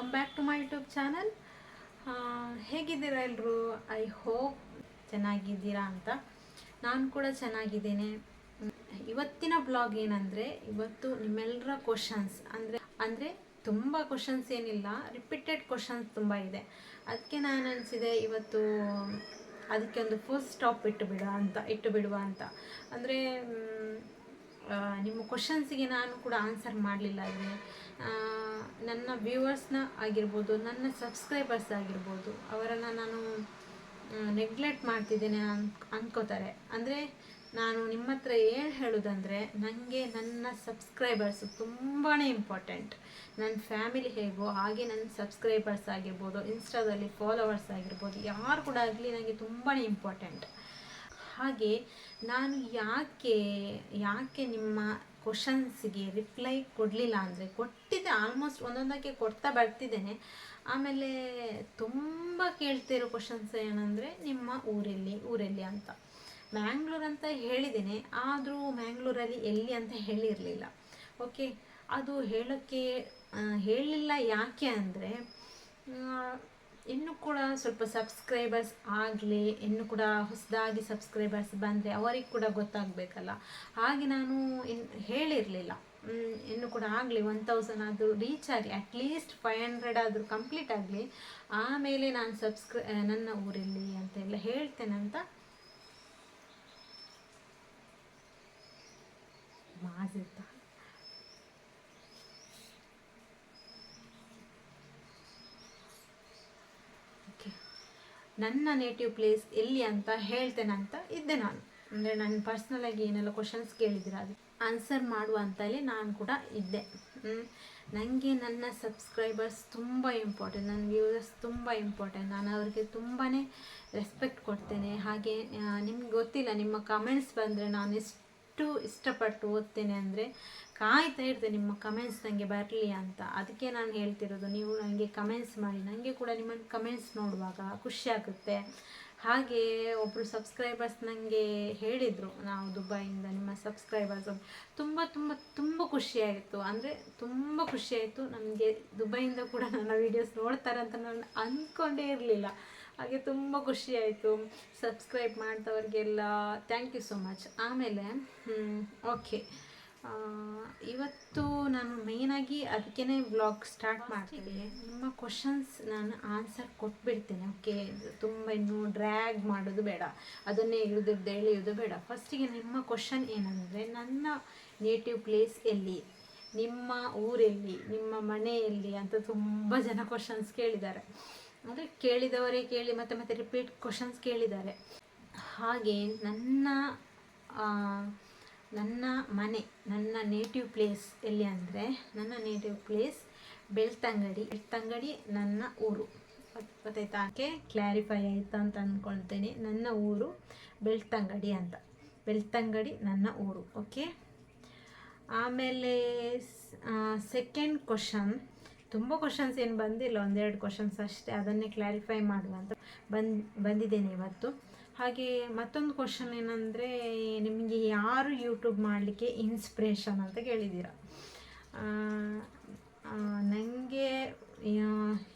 Welcome back to my YouTube channel ಹೇಗಿದ್ದೀರಾ ಎಲ್ಲರೂ I hope ಚೆನ್ನಾಗಿದ್ದೀರಾ ಅಂತ. ನಾನು ಕೂಡ ಚೆನ್ನಾಗಿದ್ದೇನೆ. ಇವತ್ತಿನ ಬ್ಲಾಗ್ ಏನಂದರೆ, ಇವತ್ತು ನಿಮ್ಮೆಲ್ಲರ ಕ್ವಶನ್ಸ್ ಅಂದರೆ ಅಂದರೆ ತುಂಬ ಕ್ವಶನ್ಸ್ ಏನಿಲ್ಲ ರಿಪೀಟೆಡ್ ಕ್ವಶನ್ಸ್ ತುಂಬ ಇದೆ. ಅದಕ್ಕೆ ನಾನು ಅನಿಸಿದೆ, ಇವತ್ತು ಅದಕ್ಕೆ ಒಂದು ಫುಲ್ ಸ್ಟಾಪ್ ಇಟ್ಟು ಬಿಡುವ ಅಂತ ಇಟ್ಟು ಬಿಡುವ ಅಂತ. ಅಂದರೆ ನಿಮ್ಮ ಕ್ವಶನ್ಸಿಗೆ ನಾನು ಕೂಡ ಆನ್ಸರ್ ಮಾಡಲಿಲ್ಲ ಅಂದರೆ ನನ್ನ ವ್ಯೂವರ್ಸ್ನ ಆಗಿರ್ಬೋದು, ನನ್ನ ಸಬ್ಸ್ಕ್ರೈಬರ್ಸ್ ಆಗಿರ್ಬೋದು, ಅವರನ್ನು ನಾನು ನೆಗ್ಲೆಕ್ಟ್ ಮಾಡ್ತಿದ್ದೇನೆ ಅನ್ ಅಂದ್ಕೋತಾರೆ ಅಂದರೆ ನಾನು ನಿಮ್ಮ ಹತ್ರ ಏನು ಹೇಳೋದಂದರೆ ನನಗೆ ನನ್ನ ಸಬ್ಸ್ಕ್ರೈಬರ್ಸ್ ತುಂಬಾ ಇಂಪಾರ್ಟೆಂಟ್ ನನ್ನ ಫ್ಯಾಮಿಲಿ ಹೇಗೋ ಹಾಗೆ ನನ್ನ ಸಬ್ಸ್ಕ್ರೈಬರ್ಸ್ ಆಗಿರ್ಬೋದು ಇನ್ಸ್ಟಾದಲ್ಲಿ ಫಾಲೋವರ್ಸ್ ಆಗಿರ್ಬೋದು, ಯಾರು ಕೂಡ ಆಗಲಿ ನನಗೆ ತುಂಬಾ ಇಂಪಾರ್ಟೆಂಟ್ ಹಾಗೆ ನಾನು ಯಾಕೆ ಯಾಕೆ ನಿಮ್ಮ ಕ್ವಶನ್ಸ್ಗೆ ರಿಪ್ಲೈ ಕೊಡಲಿಲ್ಲ ಅಂದರೆ ಕೊಟ್ಟಿದ್ದೆ ಆಲ್ಮೋಸ್ಟ್ ಒಂದೊಂದಕ್ಕೆ ಕೊಡ್ತಾ ಬರ್ತಿದ್ದೇನೆ. ಆಮೇಲೆ ತುಂಬ ಕೇಳ್ತಿರೋ ಕ್ವಶನ್ಸ್ ಏನಂದರೆ ನಿಮ್ಮ ಊರಲ್ಲಿ ಊರಲ್ಲಿ ಅಂತ. ಮ್ಯಾಂಗ್ಳೂರ್ ಅಂತ ಹೇಳಿದ್ದೇನೆ, ಆದರೂ ಮ್ಯಾಂಗ್ಳೂರಲ್ಲಿ ಎಲ್ಲಿ ಅಂತ ಹೇಳಿರಲಿಲ್ಲ. ಓಕೆ ಅದು ಹೇಳೋಕ್ಕೆ ಹೇಳಲಿಲ್ಲ ಯಾಕೆ ಅಂದರೆ ಇನ್ನು ಕೂಡ ಸ್ವಲ್ಪ ಸಬ್ಸ್ಕ್ರೈಬರ್ಸ್ ಆಗಲಿ, ಇನ್ನು ಕೂಡ ಹೊಸದಾಗಿ ಸಬ್ಸ್ಕ್ರೈಬರ್ಸ್ ಬಂದರೆ ಅವರಿಗೆ ಕೂಡ ಗೊತ್ತಾಗಬೇಕಲ್ಲ. ಹಾಗೆ ನಾನು ಇನ್, ಹೇಳಿರಲಿಲ್ಲ. ಇನ್ನು ಕೂಡ ಆಗಲಿ ಒನ್ ತೌಸಂಡ್ ಆದರೂ ರೀಚ್ ಆಗಲಿ ಅಟ್ಲೀಸ್ಟ್ ಫೈವ್ ಹಂಡ್ರೆಡ್ ಆದರೂ ಕಂಪ್ಲೀಟ್ ಆಗಲಿ, ಆಮೇಲೆ ನಾನು ಸಬ್ಸ್ಕ್ರೈ ನನ್ನ ಊರಲ್ಲಿ ಅಂತೆಲ್ಲ ಹೇಳ್ತೇನೆ ಅಂತ. ಮಾಸಿರ್ತಾ ಓಕೆ ನನ್ನ ನೇಟಿವ್ ಪ್ಲೇಸ್ ಎಲ್ಲಿ ಅಂತ ಹೇಳ್ತೇನೆ ಅಂತ ಇದ್ದೆ ನಾನು. ಅಂದರೆ ನನ್ನ ಪರ್ಸ್ನಲಾಗಿ ಏನೆಲ್ಲ ಕ್ವಶನ್ಸ್ ಕೇಳಿದ್ದೀರ ಅದು ಆನ್ಸರ್ ಮಾಡುವ ಅಂತಲೇ ನಾನು ಕೂಡ ಇದ್ದೆ. ನನಗೆ ನನ್ನ ಸಬ್ಸ್ಕ್ರೈಬರ್ಸ್ ತುಂಬ ಇಂಪಾರ್ಟೆಂಟ್ ನನ್ನ ವ್ಯೂವರ್ಸ್ ತುಂಬ ಇಂಪಾರ್ಟೆಂಟ್ ನಾನು ಅವರಿಗೆ ತುಂಬಾ ರೆಸ್ಪೆಕ್ಟ್ ಕೊಡ್ತೇನೆ. ಹಾಗೆ ನಿಮ್ಗೆ ಗೊತ್ತಿಲ್ಲ, ನಿಮ್ಮ ಕಮೆಂಟ್ಸ್ ಬಂದರೆ ನಾನು ಎಷ್ಟು ಇಷ್ಟಪಟ್ಟು ಓದ್ತೇನೆ ಅಂದರೆ ಕಾಯ್ತಾ ಇರ್ತೇನೆ ನಿಮ್ಮ ಕಮೆಂಟ್ಸ್ ನನಗೆ ಬರಲಿ ಅಂತ. ಅದಕ್ಕೆ ನಾನು ಹೇಳ್ತಿರೋದು, ನೀವು ನನಗೆ ಕಮೆಂಟ್ಸ್ ಮಾಡಿ. ನನಗೆ ಕೂಡ ನಿಮ್ಮ ಕಮೆಂಟ್ಸ್ ನೋಡುವಾಗ ಖುಷಿ ಆಗುತ್ತೆ. ಹಾಗೆ ಒಬ್ಬರು ಸಬ್ಸ್ಕ್ರೈಬರ್ಸ್ ನನಗೆ ಹೇಳಿದರು, ನಾವು ದುಬೈಯಿಂದ ನಿಮ್ಮ ಸಬ್ಸ್ಕ್ರೈಬರ್ಸ್ ತುಂಬ ತುಂಬ ತುಂಬ ಖುಷಿಯಾಯಿತು ಅಂದರೆ ತುಂಬ ಖುಷಿಯಾಯಿತು ನನಗೆ ದುಬೈಯಿಂದ ಕೂಡ ನನ್ನ ವೀಡಿಯೋಸ್ ನೋಡ್ತಾರೆ ಅಂತ ನಾನು ಅಂದ್ಕೊಂಡೇ ಇರಲಿಲ್ಲ. ಹಾಗೆ ತುಂಬ ಖುಷಿಯಾಯಿತು ಸಬ್ಸ್ಕ್ರೈಬ್ ಮಾಡಿದವ್ರಿಗೆಲ್ಲ ಥ್ಯಾಂಕ್ ಯು ಸೊ ಮಚ್ ಆಮೇಲೆ ಓಕೆ ಇವತ್ತು ನಾನು ಮೇಯ್ನಾಗಿ ಅದಕ್ಕೇ ಬ್ಲಾಗ್ ಸ್ಟಾರ್ಟ್ ಮಾಡ್ತೀನಿ. ನಿಮ್ಮ ಕ್ವಶನ್ಸ್ ನಾನು ಆನ್ಸರ್ ಕೊಟ್ಬಿಡ್ತೇನೆ ಓಕೆ ತುಂಬ ಇನ್ನು ಡ್ರ್ಯಾಗ್ ಮಾಡೋದು ಬೇಡ. ಅದನ್ನೇ ಇಳಿದಿದ್ದು ಎಳೆಯೋದು ಬೇಡ. ಫಸ್ಟಿಗೆ ನಿಮ್ಮ ಕ್ವಶನ್ ಏನಂದರೆ, ನನ್ನ ನೇಟಿವ್ ಪ್ಲೇಸ್ ಎಲ್ಲಿ? ನಿಮ್ಮ ಊರೆಲ್ಲಿ? ನಿಮ್ಮ ಮನೆಯಲ್ಲಿ? ಅಂತ ತುಂಬ ಜನ ಕ್ವಶನ್ಸ್ ಕೇಳಿದ್ದಾರೆ. ಅಂದರೆ ಕೇಳಿದವರೇ ಕೇಳಿ, ಮತ್ತೆ ಮತ್ತೆ ರಿಪೀಟ್ ಕ್ವಶನ್ಸ್ ಕೇಳಿದ್ದಾರೆ. ಹಾಗೆ ನನ್ನ ನನ್ನ ಮನೆ, ನನ್ನ ನೇಟಿವ್ ಪ್ಲೇಸ್ ಎಲ್ಲಿ ಅಂದರೆ, ನನ್ನ ನೇಟಿವ್ ಪ್ಲೇಸ್ ಬೆಳ್ತಂಗಡಿ ಬೆಳ್ತಂಗಡಿ ನನ್ನ ಊರು. ಗೊತ್- ಗೊತ್ತಾಯ್ತಾ ಅದಕ್ಕೆ ಕ್ಲಾರಿಫೈ ಆಯಿತಾ ಅಂತ ಅಂದ್ಕೊಳ್ತೇನೆ ನನ್ನ ಊರು ಬೆಳ್ತಂಗಡಿ ಅಂತ. ಬೆಳ್ತಂಗಡಿ ನನ್ನ ಊರು ಓಕೆ ಆಮೇಲೆ ಸೆಕೆಂಡ್ ಕ್ವಶನ್ ತುಂಬ ಕ್ವಶನ್ಸ್ ಏನು ಬಂದಿಲ್ಲ, ಒಂದೆರಡು ಕ್ವಶನ್ಸ್ ಅಷ್ಟೇ. ಅದನ್ನೇ ಕ್ಲಾರಿಫೈ ಮಾಡುವ ಅಂತ ಬಂದು, ಬಂದಿದ್ದೇನೆ ಇವತ್ತು. ಹಾಗೆ ಮತ್ತೊಂದು ಕ್ವಶನ್ ಏನಂದರೆ, ನಿಮಗೆ ಯಾರು ಯೂಟ್ಯೂಬ್ ಮಾಡಲಿಕ್ಕೆ ಇನ್ಸ್ಪಿರೇಷನ್ ಅಂತ ಕೇಳಿದ್ದೀರ? ನನಗೆ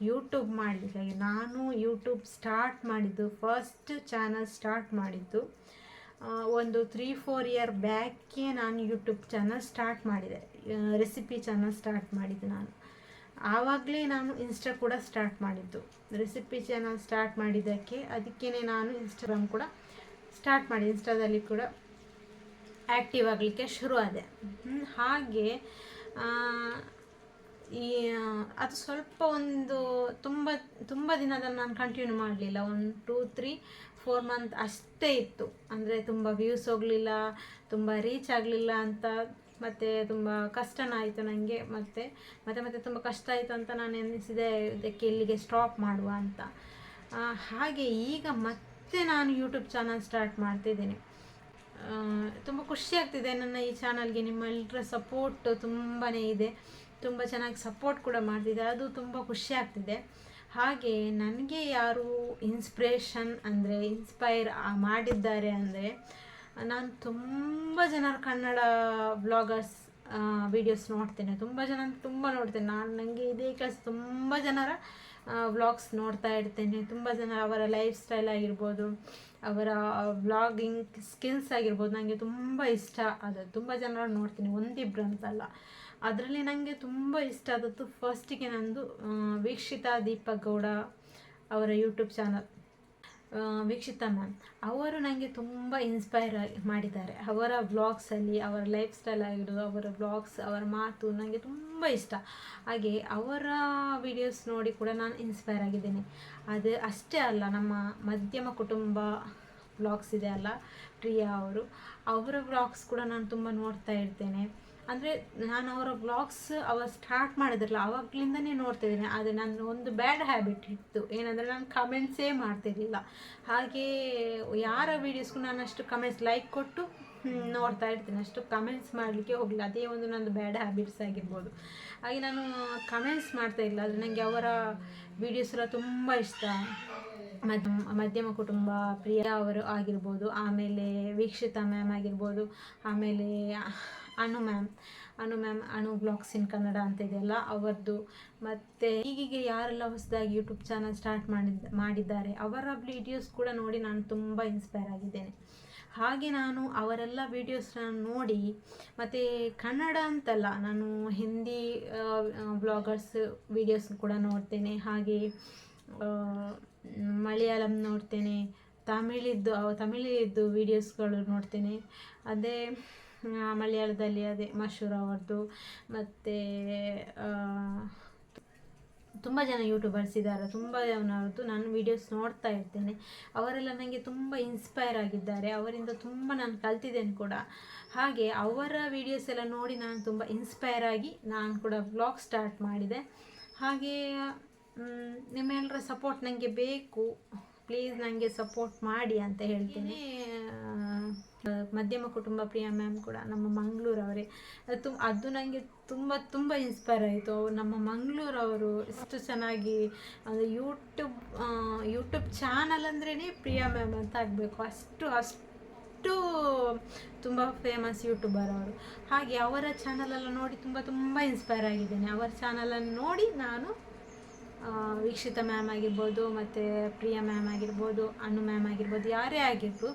ಯೂಟ್ಯೂಬ್ ಮಾಡಲಿಕ್ಕೆ ನಾನು ಯೂಟ್ಯೂಬ್ ಸ್ಟಾರ್ಟ್ ಮಾಡಿದ್ದು ಫಸ್ಟ್ ಚಾನಲ್ ಸ್ಟಾರ್ಟ್ ಮಾಡಿದ್ದು ಒಂದು ತ್ರೀ ಫೋರ್ ಇಯರ್ ಬ್ಯಾಕ್ಗೆ ನಾನು ಯೂಟ್ಯೂಬ್ ಚಾನಲ್ ಸ್ಟಾರ್ಟ್ ಮಾಡಿದೆ. ರೆಸಿಪಿ ಚಾನಲ್ ಸ್ಟಾರ್ಟ್ ಮಾಡಿದ್ದು ನಾನು. ಆವಾಗಲೇ ನಾನು ಇನ್ಸ್ಟಾ ಕೂಡ ಸ್ಟಾರ್ಟ್ ಮಾಡಿದ್ದು. ರೆಸಿಪಿ ಚಾನಲ್ ಸ್ಟಾರ್ಟ್ ಮಾಡಿದ್ದಕ್ಕೆ ಅದಕ್ಕೇ ನಾನು ಇನ್ಸ್ಟಾಗ್ರಾಮ್ ಕೂಡ ಸ್ಟಾರ್ಟ್ ಮಾಡಿ. ಇನ್ಸ್ಟಾದಲ್ಲಿ ಕೂಡ ಆ್ಯಕ್ಟಿವ್ ಆಗಲಿಕ್ಕೆ ಶುರು ಆದೆ ಹಾಗೆ ಈ ಅದು ಸ್ವಲ್ಪ ಒಂದು ತುಂಬ ತುಂಬ ದಿನ ಅದನ್ನು ನಾನು ಕಂಟಿನ್ಯೂ ಮಾಡಲಿಲ್ಲ. ಒಂದು ಟೂ ತ್ರೀ ಫೋರ್ ಮಂತ್ ಅಷ್ಟೇ ಇತ್ತು. ಅಂದರೆ ತುಂಬ ವ್ಯೂಸ್ ಹೋಗಲಿಲ್ಲ, ತುಂಬ ರೀಚ್ ಆಗಲಿಲ್ಲ ಅಂತ ಮತ್ತು ತುಂಬ ಕಷ್ಟನಾಯಿತು ನನಗೆ ಮತ್ತೆ ಮತ್ತೆ ಮತ್ತೆ ತುಂಬ ಕಷ್ಟ ಆಯಿತು ಅಂತ ನಾನು ಎನಿಸಿದೆ, ಇದಕ್ಕೆ ಇಲ್ಲಿಗೆ ಸ್ಟಾಪ್ ಮಾಡುವ ಅಂತ. ಹಾಗೆ ಈಗ ಮತ್ತೆ ನಾನು ಯೂಟ್ಯೂಬ್ ಚಾನಲ್ ಸ್ಟಾರ್ಟ್ ಮಾಡ್ತಿದ್ದೀನಿ. ತುಂಬ ಖುಷಿ ಆಗ್ತಿದೆ ನನ್ನ ಈ ಚಾನಲ್ಗೆ ನಿಮ್ಮೆಲ್ಲರ ಸಪೋರ್ಟ್ ತುಂಬಾ ಇದೆ. ತುಂಬ ಚೆನ್ನಾಗಿ ಸಪೋರ್ಟ್ ಕೂಡ ಮಾಡ್ತಿದೆ, ಅದು ತುಂಬ ಖುಷಿ ಆಗ್ತಿದೆ. ಹಾಗೆ ನನಗೆ ಯಾರು ಇನ್ಸ್ಪಿರೇಷನ್ ಅಂದರೆ ಇನ್ಸ್ಪೈರ್ ಮಾಡಿದ್ದಾರೆ ಅಂದರೆ ನಾನು ತುಂಬ ಜನರ ಕನ್ನಡ ಬ್ಲಾಗರ್ಸ್ ವೀಡಿಯೋಸ್ ನೋಡ್ತೇನೆ. ತುಂಬ ಜನ ತುಂಬ ನೋಡ್ತೇನೆ. ನಾನು ನನಗೆ ಇದೇ ಕೆಲಸ ತುಂಬ ಜನರ ವ್ಲಾಗ್ಸ್ ನೋಡ್ತಾ ಇರ್ತೇನೆ. ತುಂಬ ಜನ ಅವರ ಲೈಫ್ ಸ್ಟೈಲ್ ಆಗಿರ್ಬೋದು, ಅವರ ವ್ಲಾಗಿಂಗ್ ಸ್ಕಿಲ್ಸ್ ಆಗಿರ್ಬೋದು ನನಗೆ ತುಂಬ ಇಷ್ಟ. ಅದು ತುಂಬ ಜನರ ನೋಡ್ತೀನಿ. ಒಂದಿಬ್ರು ಅಂತಲ್ಲ. ಅದರಲ್ಲಿ ನನಗೆ ತುಂಬ ಇಷ್ಟ ಆದದ್ದು ಫಸ್ಟಿಗೆ ನಂದು ವೀಕ್ಷಿತಾ ದೀಪಕ್ ಗೌಡ ಅವರ ಯೂಟ್ಯೂಬ್ ಚಾನಲ್ ವೀಕ್ಷಿತಾ ಮ್ಯಾಮ್ ಅವರು ನನಗೆ ತುಂಬ ಇನ್ಸ್ಪೈರ್ ಮಾಡಿದ್ದಾರೆ. ಅವರ ವ್ಲಾಗ್ಸಲ್ಲಿ ಅವರ ಲೈಫ್ ಸ್ಟೈಲ್ ಆಗಿಡೋದು ಅವರ ವ್ಲಾಗ್ಸ್ ಅವರ ಮಾತು ನನಗೆ ತುಂಬ ಇಷ್ಟ. ಹಾಗೆ ಅವರ ವಿಡಿಯೋಸ್ ನೋಡಿ ಕೂಡ ನಾನು ಇನ್ಸ್ಪೈರ್ ಆಗಿದ್ದೇನೆ. ಅದು ಅಷ್ಟೇ ಅಲ್ಲ, ನಮ್ಮ ಮಧ್ಯಮ ಕುಟುಂಬ ವ್ಲಾಗ್ಸ್ ಇದೆ ಅಲ್ಲ, ಪ್ರಿಯಾ ಅವರು, ಅವರ ವ್ಲಾಗ್ಸ್ ಕೂಡ ನಾನು ತುಂಬ ನೋಡ್ತಾ ಇರ್ತೇನೆ. ಅಂದರೆ ನಾನು ಅವರ ಬ್ಲಾಗ್ಸ್ ಅವ ಸ್ಟಾರ್ಟ್ ಮಾಡಿದ್ರಲ್ಲ, ಅವಾಗ್ಲಿಂದನೇ ನೋಡ್ತಾ ಇದ್ದೀನಿ. ಆದರೆ ನನ್ನ ಒಂದು ಬ್ಯಾಡ್ ಹ್ಯಾಬಿಟ್ ಇತ್ತು. ಏನಂದರೆ ನಾನು ಕಮೆಂಟ್ಸೇ ಮಾಡ್ತಿರಲಿಲ್ಲ. ಹಾಗೆ ಯಾರ ವೀಡಿಯೋಸ್ಗೂ ನಾನು ಅಷ್ಟು ಕಮೆಂಟ್ಸ್ ಲೈಕ್ ಕೊಟ್ಟು ನೋಡ್ತಾ ಇರ್ತೀನಿ. ಅಷ್ಟು ಕಮೆಂಟ್ಸ್ ಮಾಡಲಿಕ್ಕೆ ಹೋಗಲಿಲ್ಲ. ಅದೇ ಒಂದು ನಂದು ಬ್ಯಾಡ್ ಹ್ಯಾಬಿಟ್ಸ್ ಆಗಿರ್ಬೋದು. ಹಾಗೆ ನಾನು ಕಮೆಂಟ್ಸ್ ಮಾಡ್ತಾ ಇಲ್ಲ ಆದರೆ ನನಗೆ ಅವರ ವೀಡಿಯೋಸ್ ಎಲ್ಲ ತುಂಬ ಇಷ್ಟ. ಮಧ್ಯ ಮಧ್ಯಮ ಕುಟುಂಬ, ಪ್ರಿಯಾ ಅವರು ಆಗಿರ್ಬೋದು, ಆಮೇಲೆ ವೀಕ್ಷಿತಾ ಮ್ಯಾಮ್ ಆಗಿರ್ಬೋದು, ಆಮೇಲೆ Anu ma'am Anu ma'am Anu blogs in Kannada ಅಂತ ಇದೆಯಲ್ಲ, ಅವರದ್ದು. ಮತ್ತು ಈಗೀಗ ಯಾರೆಲ್ಲ ಹೊಸದಾಗಿ ಯೂಟ್ಯೂಬ್ ಚಾನಲ್ ಸ್ಟಾರ್ಟ್ ಮಾಡಿದ, ಮಾಡಿದ್ದಾರೆ, ಅವರ ವಿಡಿಯೋಸ್ ಕೂಡ ನೋಡಿ ನಾನು ತುಂಬ ಇನ್ಸ್ಪೈರ್ ಆಗಿದ್ದೇನೆ. ಹಾಗೆ ನಾನು ಅವರೆಲ್ಲ ವೀಡಿಯೋಸ್ನ ನೋಡಿ, ಮತ್ತು ಕನ್ನಡ ಅಂತಲ್ಲ, ನಾನು ಹಿಂದಿ ಬ್ಲಾಗರ್ಸ್ ವೀಡಿಯೋಸ್ ಕೂಡ ನೋಡ್ತೇನೆ, ಹಾಗೆ ಮಲಯಾಳಂ ನೋಡ್ತೇನೆ, ತಮಿಳಿದ್ದು ತಮಿಳಿದ್ದು ವೀಡಿಯೋಸ್ಗಳು ನೋಡ್ತೇನೆ. ಅದೇ ಮಲಯಾಳದಲ್ಲಿ ಅದೇ ಮಶೂರ್ ಅವ್ರದ್ದು ಮತ್ತು ತುಂಬ ಜನ ಯೂಟ್ಯೂಬರ್ಸ್ ಇದ್ದಾರೆ ತುಂಬ ಜನರದ್ದು ನಾನು ವೀಡಿಯೋಸ್ ನೋಡ್ತಾ ಇರ್ತೇನೆ. ಅವರೆಲ್ಲ ನನಗೆ ತುಂಬ ಇನ್ಸ್ಪೈರ್ ಆಗಿದ್ದಾರೆ. ಅವರಿಂದ ತುಂಬ ನಾನು ಕಲ್ತಿದ್ದೇನೆ ಕೂಡ. ಹಾಗೆ ಅವರ ವೀಡಿಯೋಸ್ ಎಲ್ಲ ನೋಡಿ ನಾನು ತುಂಬ ಇನ್ಸ್ಪೈರ್ ಆಗಿ ನಾನು ಕೂಡ ಬ್ಲಾಗ್ ಸ್ಟಾರ್ಟ್ ಮಾಡಿದೆ. ಹಾಗೆ ನಿಮ್ಮೆಲ್ಲರ ಸಪೋರ್ಟ್ ನನಗೆ ಬೇಕು. ಪ್ಲೀಸ್ ನನಗೆ ಸಪೋರ್ಟ್ ಮಾಡಿ ಅಂತ ಹೇಳ್ತೀನಿ. ಮಧ್ಯಮ ಕುಟುಂಬ ಪ್ರಿಯ ಮ್ಯಾಮ್ ಕೂಡ ನಮ್ಮ ಮಂಗಳೂರವರೇ. ಅದು ಅದು ನನಗೆ ತುಂಬ ತುಂಬ ಇನ್ಸ್ಪೈರ್ ಆಯಿತು. ನಮ್ಮ ಮಂಗಳೂರವರು ಎಷ್ಟು ಚೆನ್ನಾಗಿ ಅಂದರೆ ಯೂಟ್ಯೂಬ್ ಯೂಟ್ಯೂಬ್ ಚಾನಲ್ ಅಂದ್ರೇ ಪ್ರಿಯಾ ಮ್ಯಾಮ್ ಅಂತ ಆಗಬೇಕು. ಅಷ್ಟು ಅಷ್ಟು ತುಂಬ ಫೇಮಸ್ ಯೂಟ್ಯೂಬರ್ ಅವರು. ಹಾಗೆ ಅವರ ಚಾನಲೆಲ್ಲ ನೋಡಿ ತುಂಬ ತುಂಬ ಇನ್ಸ್ಪೈರ್ ಆಗಿದ್ದೇನೆ. ಅವರ ಚಾನಲನ್ನು ನೋಡಿ ನಾನು ವೀಕ್ಷಿತ ಮ್ಯಾಮ್ ಆಗಿರ್ಬೋದು ಮತ್ತು ಪ್ರಿಯಾ ಮ್ಯಾಮ್ ಆಗಿರ್ಬೋದು ಅನ್ನು ಮ್ಯಾಮ್ ಆಗಿರ್ಬೋದು, ಯಾರೇ ಆಗಿರ್ಬೋದು,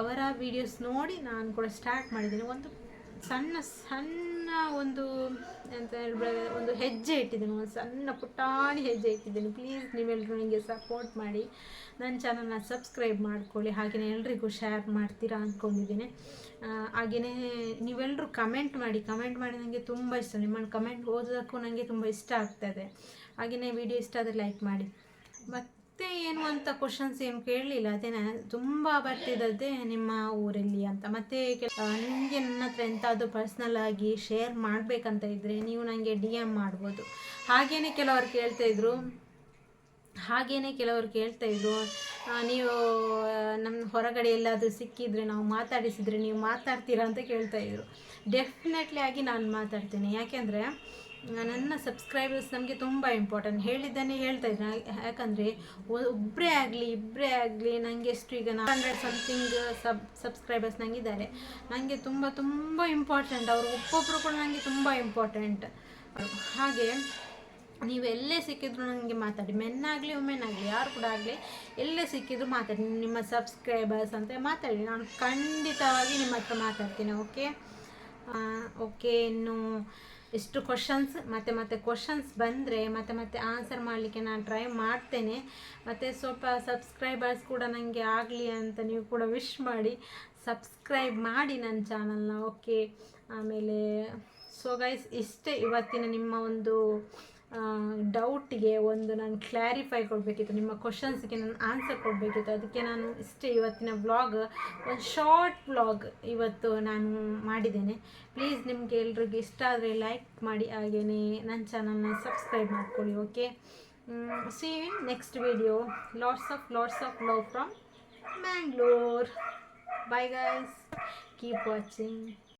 ಅವರ ವೀಡಿಯೋಸ್ ನೋಡಿ ನಾನು ಕೂಡ ಸ್ಟಾರ್ಟ್ ಮಾಡಿದ್ದೀನಿ. ಒಂದು ಸಣ್ಣ ಸಣ್ಣ ಒಂದು ಎಂತ ಹೇಳ್ಬೋದು, ಒಂದು ಹೆಜ್ಜೆ ಇಟ್ಟಿದ್ದೀನಿ. ಒಂದು ಸಣ್ಣ ಪುಟಾಣಿ ಹೆಜ್ಜೆ ಇಟ್ಟಿದ್ದೀನಿ. ಪ್ಲೀಸ್ ನೀವೆಲ್ಲರೂ ನನಗೆ ಸಪೋರ್ಟ್ ಮಾಡಿ. ನನ್ನ ಚಾನಲ್ನ ಸಬ್ಸ್ಕ್ರೈಬ್ ಮಾಡ್ಕೊಳ್ಳಿ. ಹಾಗೆಯೇ ಎಲ್ರಿಗೂ ಶೇರ್ ಮಾಡ್ತೀರಾ ಅಂದ್ಕೊಂಡಿದ್ದೀನಿ ಹಾಗೆಯೇ ನೀವೆಲ್ಲರೂ ಕಮೆಂಟ್ ಮಾಡಿ. ಕಮೆಂಟ್ ಮಾಡಿ ನನಗೆ ತುಂಬ ಇಷ್ಟ. ನಿಮ್ಮನ್ನು ಕಮೆಂಟ್ ಓದೋದಕ್ಕೂ ನನಗೆ ತುಂಬ ಇಷ್ಟ ಆಗ್ತದೆ ಹಾಗೆಯೇ ವಿಡಿಯೋ ಇಷ್ಟ ಆದರೆ ಲೈಕ್ ಮಾಡಿ. ಮತ್ತೆ ಏನು ಅಂತ ಕ್ವಶನ್ಸ್ ಏನು ಕೇಳಲಿಲ್ಲ. ಅದೇ ತುಂಬ ಬರ್ತಿದ್ದದ್ದೇ ನಿಮ್ಮ ಊರಲ್ಲಿ ಅಂತ. ಮತ್ತೆ ನಿಮಗೆ ನನ್ನ ಹತ್ರ ಎಂತಾದರೂ ಪರ್ಸ್ನಲ್ ಆಗಿ ಶೇರ್ ಮಾಡಬೇಕಂತ ಇದ್ದರೆ ನೀವು ನನಗೆ ಡಿ ಎಂ ಮಾಡ್ಬೋದು. ಹಾಗೆಯೇ ಕೆಲವರು ಕೇಳ್ತಾಯಿದ್ರು ಹಾಗೇನೆ ಕೆಲವರು ಕೇಳ್ತಾ ಇದ್ರು. ನೀವು ನಮ್ಮ ಹೊರಗಡೆ ಎಲ್ಲಾದರೂ ಸಿಕ್ಕಿದ್ರೆ ನಾವು ಮಾತಾಡಿಸಿದರೆ ನೀವು ಮಾತಾಡ್ತೀರಾ ಅಂತ ಕೇಳ್ತಾ ಇದ್ರು. ಡೆಫಿನೆಟ್ಲಿ ಆಗಿ ನಾನು ಮಾತಾಡ್ತೀನಿ. ಯಾಕೆಂದರೆ ನನ್ನ ಸಬ್ಸ್ಕ್ರೈಬರ್ಸ್ ನಮಗೆ ತುಂಬ ಇಂಪಾರ್ಟೆಂಟ್ ಹೇಳಿದ್ದಾನೆ ಹೇಳ್ತಾ ಇದ್ದೀನಿ ಯಾಕಂದರೆ ಒಬ್ಬರೇ ಆಗಲಿ ಇಬ್ಬರೇ ಆಗಲಿ ನನಗೆ ಎಷ್ಟು ಈಗ ಹಂಡ್ರೆಡ್ ಸಮಥಿಂಗ್ ಸಬ್ ಸಬ್ಸ್ಕ್ರೈಬರ್ಸ್ ನನಗಿದ್ದಾರೆ ನನಗೆ ತುಂಬ ತುಂಬ ಇಂಪಾರ್ಟೆಂಟ್ ಅವರು ಒಬ್ಬೊಬ್ಬರು ಕೂಡ ನನಗೆ ತುಂಬ ಇಂಪಾರ್ಟೆಂಟ್ ಹಾಗೆ, ನೀವು ಎಲ್ಲೇ ಸಿಕ್ಕಿದ್ರು ನನಗೆ ಮಾತಾಡಿ. ಮೆನ್ನಾಗಲಿ ವುಮೆನ್ ಆಗಲಿ, ಯಾರು ಕೂಡ ಆಗಲಿ, ಎಲ್ಲೇ ಸಿಕ್ಕಿದ್ರು ಮಾತಾಡಿ. ನಿಮ್ಮ ಸಬ್ಸ್ಕ್ರೈಬರ್ಸ್ ಅಂತ ಮಾತಾಡಿ. ನಾನು ಖಂಡಿತವಾಗಿ ನಿಮ್ಮ ಹತ್ರ ಮಾತಾಡ್ತೀನಿ ಓಕೆ ಓಕೆ ಇನ್ನು ಇಷ್ಟು ಕ್ವಶನ್ಸ್ ಮತ್ತು ಮತ್ತೆ ಕ್ವಶನ್ಸ್ ಬಂದರೆ ಮತ್ತೆ ಮತ್ತೆ ಆನ್ಸರ್ ಮಾಡಲಿಕ್ಕೆ ನಾನು ಟ್ರೈ ಮಾಡ್ತೇನೆ. ಮತ್ತು ಸ್ವಲ್ಪ ಸಬ್ಸ್ಕ್ರೈಬರ್ಸ್ ಕೂಡ ನನಗೆ ಆಗಲಿ ಅಂತ ನೀವು ಕೂಡ ವಿಶ್ ಮಾಡಿ ಸಬ್ಸ್ಕ್ರೈಬ್ ಮಾಡಿ ನನ್ನ ಚಾನಲ್ನ ಓಕೆ ಆಮೇಲೆ ಸೊ ಗೈಸ್ ಇಷ್ಟೇ ಇವತ್ತಿನ ನಿಮ್ಮ ಒಂದು ಡೌಟಿಗೆ ಒಂದು ನಾನು ಕ್ಲಾರಿಫೈ ಕೊಡಬೇಕಿತ್ತು, ನಿಮ್ಮ ಕ್ವಶನ್ಸ್ಗೆ ನಾನು ಆನ್ಸರ್ ಕೊಡಬೇಕಿತ್ತು. ಅದಕ್ಕೆ ನಾನು ಇಷ್ಟೇ ಇವತ್ತಿನ ವ್ಲಾಗ್ ಒಂದು ಶಾರ್ಟ್ ವ್ಲಾಗ್ ಇವತ್ತು ನಾನು ಮಾಡಿದ್ದೇನೆ. ಪ್ಲೀಸ್ ನಿಮಗೆ ಎಲ್ರಿಗೂ ಇಷ್ಟ ಆದರೆ ಲೈಕ್ ಮಾಡಿ ಹಾಗೆಯೇ ನನ್ನ ಚಾನಲ್ನ ಸಬ್ಸ್ಕ್ರೈಬ್ ಮಾಡ್ಕೊಳ್ಳಿ okay see next video lots of lots of love from Mangalore bye guys keep watching